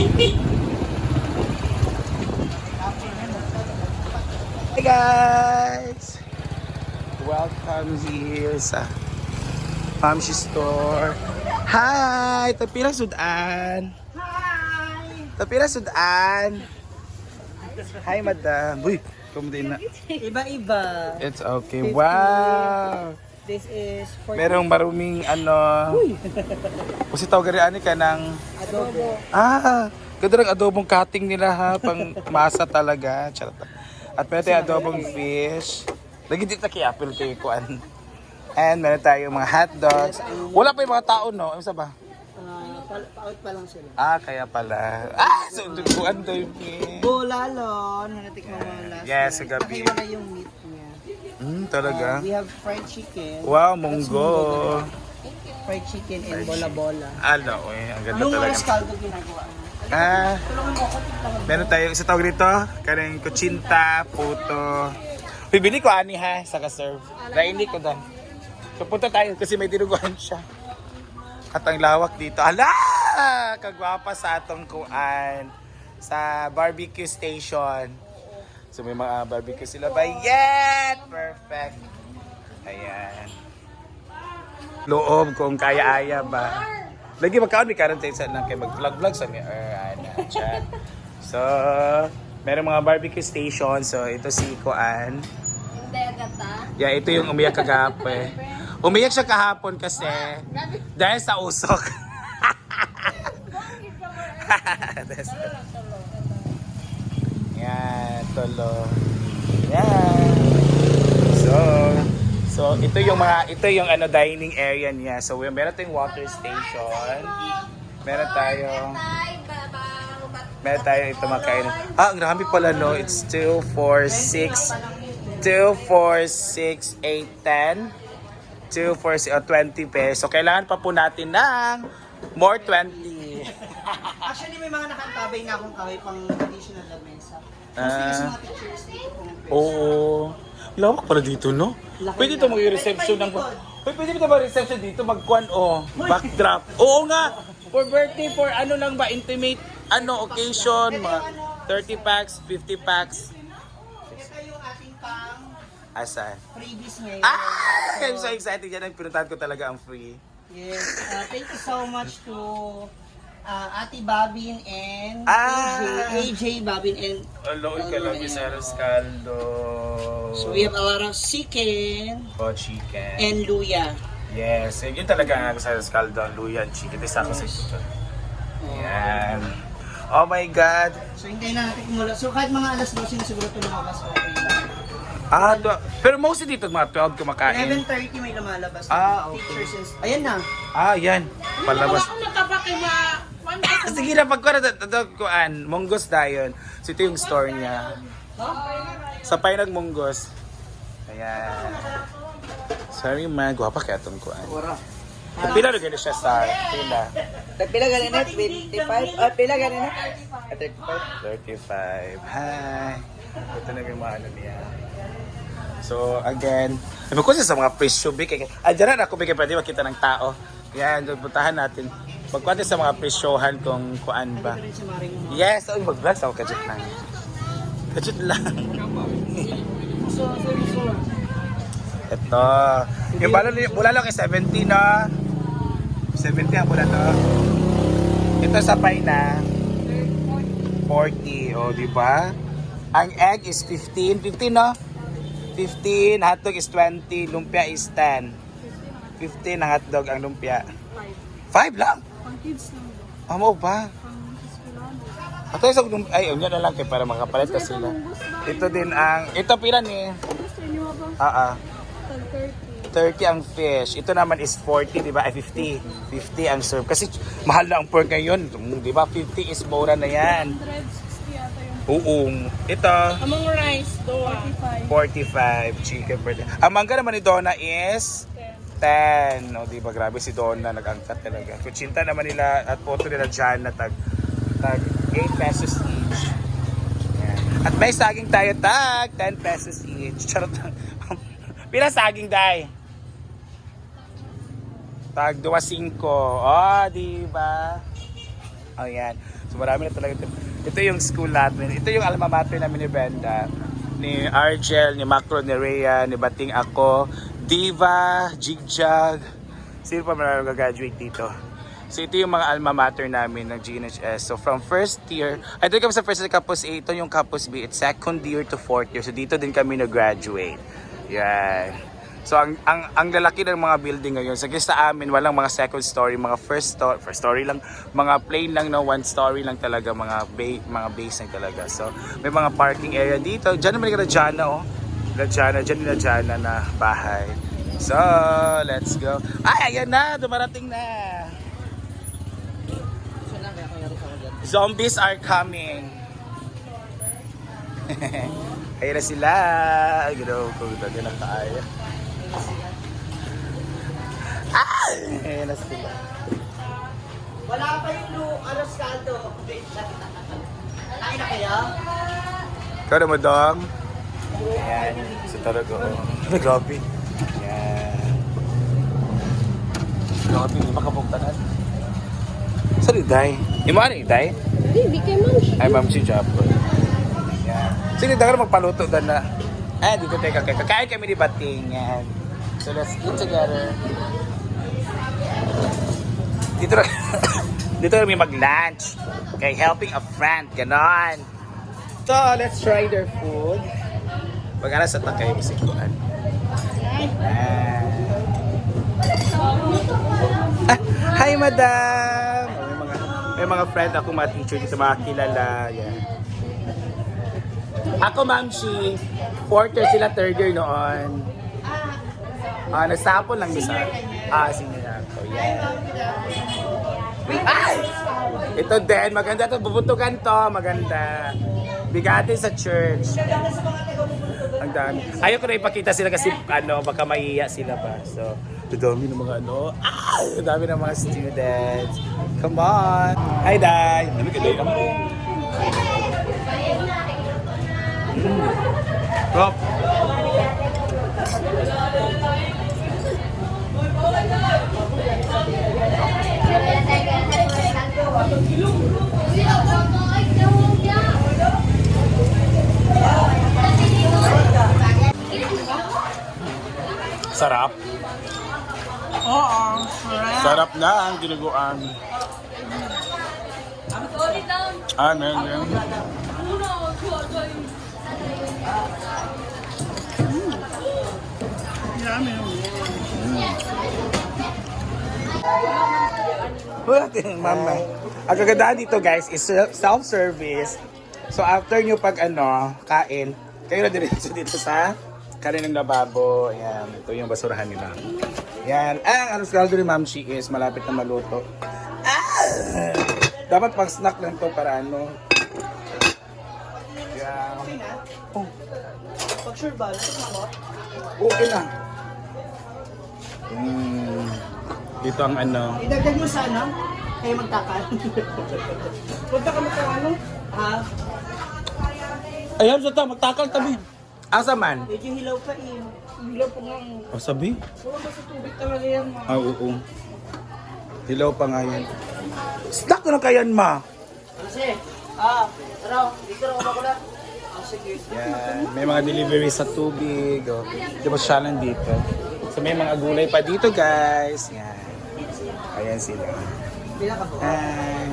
Hey guys! Welcome here sa Pamshi Store. Hi! Tapira Sudan! Hi! Tapira Sudan! Hi madam! Uy! Kumdi na. Iba-iba. It's okay. Wow! This is for Merong maruming ano. Kasi tawag gari ani ka ng adobo. Ah, ganda ng adobong cutting nila ha, pang masa talaga. Charot. At meron tayong adobong fish. Lagi dito kay apple kay kuan. And meron tayong mga hot dogs. Wala pa yung mga tao, no? Ano sa ba? Pa- pa-out pa lang sila. Ah, kaya pala. Ah, so kuan to yung. Bulalon, natikman mo last Yes, sa gabi. Pakiwala yung meat Hmm, talaga. We have fried chicken. Wow, munggo. Fried chicken and bola-bola. Ano, eh, ang ganda Anong talaga. oras kaldo ginagawa mo? Ah, Tulungan mo ako, tignan meron tayong isa tawag dito, kanang kutsinta, puto. Bibili ko ani ha, sa ka-serve. Naini ko doon. So punta tayo kasi may dinuguan siya. At ang lawak dito. Ala! Kagwapa sa atong kuan sa barbecue station. So may mga barbecue sila ba? Yes! Perfect. Ayan. Loob kung kaya-aya ba. Lagi magkaon ni karon tayo sa nang kay mag-vlog-vlog sa mi or ana chat. So, meron mga barbecue station. So, ito si Kuan. Yeah, ito yung umiyak kagape. Umiyak siya kahapon kasi dahil sa usok. Sa- Yan. So, so ito yung mga ito yung ano dining area niya. So, meron tayong water station. Meron tayong Meron tayo ito makain. Ah, ang dami pala no. It's 2, 4, 6, 2, 4, 6, 8, 10. 2, 4, 6, oh, 20 pesos. So, kailangan pa po natin ng more 20. Actually, may mga nakantabay na akong kahoy pang traditional lamesa. Mostly Ah. Oo. Lawak pala dito, no? Pwede ito mag-reception ng... Uy, pwede ba mag-reception dito? Magkuhan, oh. Backdrop. Oo nga. For birthday, for ano lang ba? Intimate, ano, occasion. Mga 30 packs, 50 packs. Ito yung ating pang Asan? freebies ngayon. Ah! I'm so excited yan. Ang pinuntahan ko talaga ang free. Yes. Uh, thank you so much to uh, Ate Babin and Ah! AJ, AJ Babin and Aloy sa Caldo. so we have a lot of chicken Oh, chicken. and luya. yes, yun talaga ang sa Caldo. Ang luya, and chicken. Ito ako sa ito. Yan. Oh my God. So hintayin na natin kumula. So kahit mga alas 12 na siguro ito lumabas okay lang. Ah, to, pero mostly dito mga 12 kumakain. 11.30 may lumalabas. Ah, okay. Pictures and... Ayan na. Ah, yan. Palabas. Ako nakapakima. Sige na, pagkuha na kuan, Munggos dayon. So ito yung store niya. Sa Painag Munggos. Ayan. Sorry man, guwapa kaya itong kuan. Pila na ganun siya sa pila. Pila ganin na? 25? Ah, pila ganin na? 35. Hi. Ito na yung mga ano niya. So, again, ano ko sa mga presyo big. Ah, dyan na ako bigay pwede makita ng tao. Yan, puntahan natin. Magkwante sa mga presyohan kung kuan ba. Yes, oh, mag-vlog ako kajit lang. Kajit lang. Ito. Yung bala bulalo kay 70 na. 70 ang bulalo. Ito sa pay na 40, oh, di ba? Ang egg is 15, 15 no? 15, hotdog is 20, lumpia is 10. 15 ang hotdog, ang lumpia. 5 lang? Kids lang. Amo ba? Ato isang lumpia, ay, yun na lang kay para makapalit ka sila. Ito din ang, ito pila ni, ah ah. Tag 30. 30 ang fish. Ito naman is 40, di ba? Ay, 50. 50 ang serve. Kasi mahal na ang pork ngayon. Di ba? 50 is mura na yan. 160 yata yung Oo. Ito, Among rice, doa. 45 45. chicken per day. Ang mangga naman ni Donna is 10. O, di ba? Grabe si Donna. Nag-angkat talaga. Kutsinta naman nila at photo nila dyan na tag, tag 8 pesos each. Yan. At may saging tayo tag 10 pesos each. Charot lang. Pila saging day? Tag 2.5. Oh, di ba? Oh, yan. So marami na talaga. Ito yung school natin. Ito yung alma mater namin ni Brenda. Ni Argel, ni Macro, ni Rhea, ni Bating ako, Diva, Jigjag. Sino pa marami graduate dito? So ito yung mga alma mater namin ng GNHS. So from first year, ay doon kami sa first year Campus A, ito yung Campus B. It's second year to fourth year. So dito din kami nag-graduate. Yan. So ang ang ang lalaki ng mga building ngayon. So sa amin walang mga second story, mga first story, first story lang, mga plain lang no, one story lang talaga, mga ba- mga base lang talaga. So may mga parking area dito. Diyan naman yung Rajana oh. Diyan yung Rajana na bahay. So, let's go. Ay, ayan na, dumarating na. Zombies are coming. Ayan na sila. Ay, ginawa ko. Ganda na kaya. Ah! Ayan na sila. Wala pa yung lu, ano, skaldo. Kain na kayo? Ikaw na mo, Dong. Ayan. Sa talaga. oh. Ay, grabe. Ayan. Grabe, hindi makapagtanan. Saan yung day? Yung mga ano yung day? Hindi, hindi kay ma'am. Ay, ma'am si Japon. Yan. Sige, dagar magpaluto doon na. Ay, dito tayo kakain. Kakain kami ni Bating. Yan. So, let's eat together. Dito na, dito kami mag-lunch. Okay, helping a friend. Ganon. So, let's try their food. Mag-ara sa takay, bisikuan. Ah, hi, madam! May mga, may mga friend ako, mga teacher dito, mga kilala. Yan. Ako, ma'am, si year sila, third year noon. Ah, nagsapon lang isa. Ah, senior ako. Yeah. Ay! Ito din, maganda to. Bubutugan to, maganda. Bigati sa church. Ang dami. Ayoko na ipakita sila kasi ano, baka maiiya sila pa. So, ang dami ng mga ano. Ah! Ang dami ng mga students. Come on! Hi, Day! Ano ka, Day? Mm. Rob. Sarap. Oo, sarap. Sarap na ang ginuguan. Ah, meron din. Wala din, mama. Ang kagandahan dito guys is self-service. So after nyo pag ano, kain, kayo na diretso dito sa kanilang lababo. Ayan, ito yung basurahan nila. Yan. Ah, ang alas kaldo ni Ma'am Shi is malapit na maluto. Ah! Dapat pang snack lang to para ano. Yan. Oh, Pag sure ba, okay na. Mm, dito ang ano. Idagdag mo sa ano? Kayo magtakal. Punta ka magtakal, Ha? Ayan, sa ta, magtakal tabi. Asa man? Medyo hilaw pa eh. Hilaw po nga. O sabi? Oo, basta tubig talaga yan, ma'am. Ah, oo. Hilaw pa nga yan. Snack na kayan, ma. Kasi, ah, tara, dito na ako makulat. Ah, sige. Yan. May mga delivery sa tubig. O. Di ba siya lang dito? So may mga gulay pa dito, guys. Yan. Ayan sila. Hi.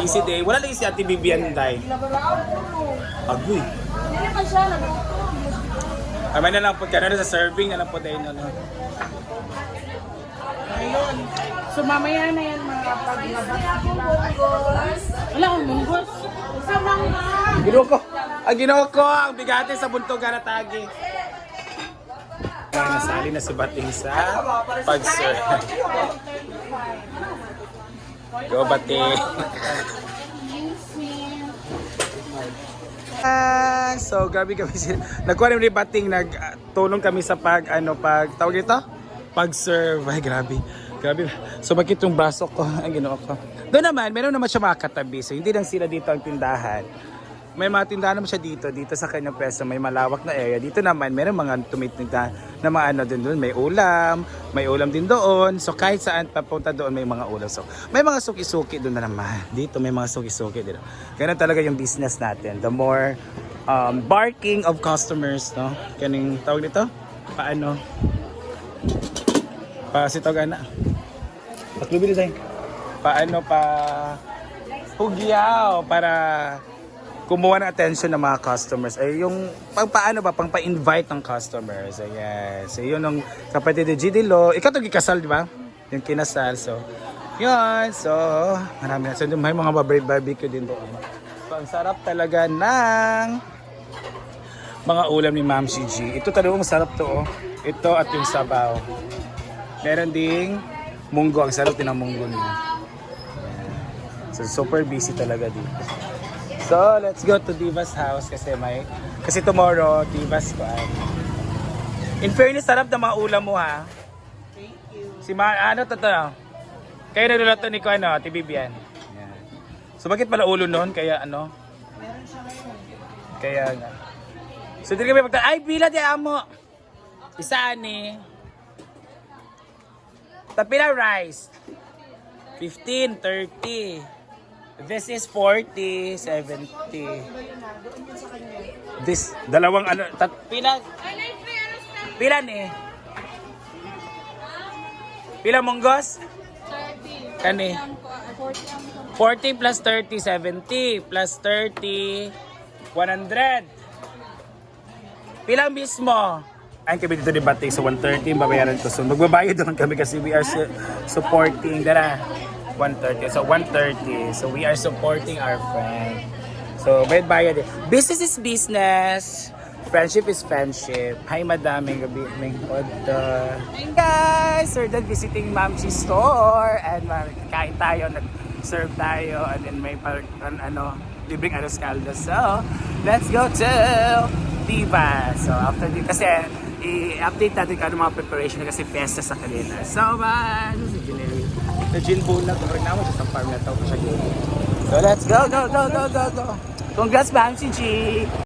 Busy day. Wala lang si Ate Bibian, day. Agoy. Hindi pa siya, nag-auto. Ay, may na lang po. Kano sa serving na lang po tayo na lang. Ayun. So mamaya na yan mga paglabas. Wala akong munggos. Sa mga. Ginawa ko. Ang ginawa ko, ang bigate sa buntog na tagi. Nasali na si Bating sa pag-serve. Go, Bating. Ah, so grabe kami sila. Nagkuha ni Bating, nagtulong kami sa pag, ano, pag, tawag ito? Pag-serve. Ay, grabe. Grabe. So, bakit yung braso ko? Ang ginawa ko. Doon naman, meron naman siya mga katabi. So, hindi lang sila dito ang tindahan. May mga tindahan naman siya dito, dito sa kanyang pwesto, may malawak na area. Dito naman, meron mga tumitinda na mga ano din doon, may ulam, may ulam din doon. So kahit saan papunta doon, may mga ulam. So may mga suki-suki doon na naman. Dito may mga suki-suki dito. Ganun talaga yung business natin. The more um, barking of customers, no? Kaning tawag dito? Paano? Pa si tawag na. Patlubi tayo. Paano pa hugyaw para kumuha ng attention ng mga customers. Ay yung pang paano ba pang pa-invite ng customers. Ayan. So yun ng kapatid ni GD Lo. Ikaw to gikasal, di ba? Yung kinasal. So yun. So marami na. So may mga barbecue din doon. So ang sarap talaga ng mga ulam ni Ma'am CG. Ito talagang sarap to oh. Ito at yung sabaw. Meron ding munggo. Ang sarap din ng munggo niya. So super busy talaga dito. So let's go to Diva's house kasi may kasi tomorrow Diva's ko. In fairness, sarap ng mga ulam mo ha. Thank you. Si Ma, ano to to? Kayo niluluto ni ko ano, Ate Bibian. Yan. So bakit pala ulo noon? Kaya ano? Meron siya ngayon. Kaya nga. So di kami pagta ay pila di amo. Isa ni. Tapila rice. 15, 30. This is 40, 70. Iba yun na. Doon yun sa kanya. This, dalawang ano, tat, pila, pila ni? Pila monggos? 30. Kani? 40 plus 30, 70. Plus 30, 100. Pila mismo? Ayun kami dito ni Batik sa 130 yung babayaran ko. So magbabayad naman kami kasi we are su- supporting dara 130. So 130. So we are supporting our friend. So bayad bayad eh. Business is business. Friendship is friendship. Hi madaming gabi. May order. Hey guys! We're done visiting Mamchi store and kain tayo. Nag-serve tayo and then may par- an, ano, libreng aros caldo. So, let's go to Diva. So, after di kasi i-update natin kung ano mga preparation kasi fiesta sa kanila. So, bye! Ano si The gin bulag. Now, siya sa farm na tao siya gini. So, let's go, go, go, go, go, go. Congrats, Mamchi G!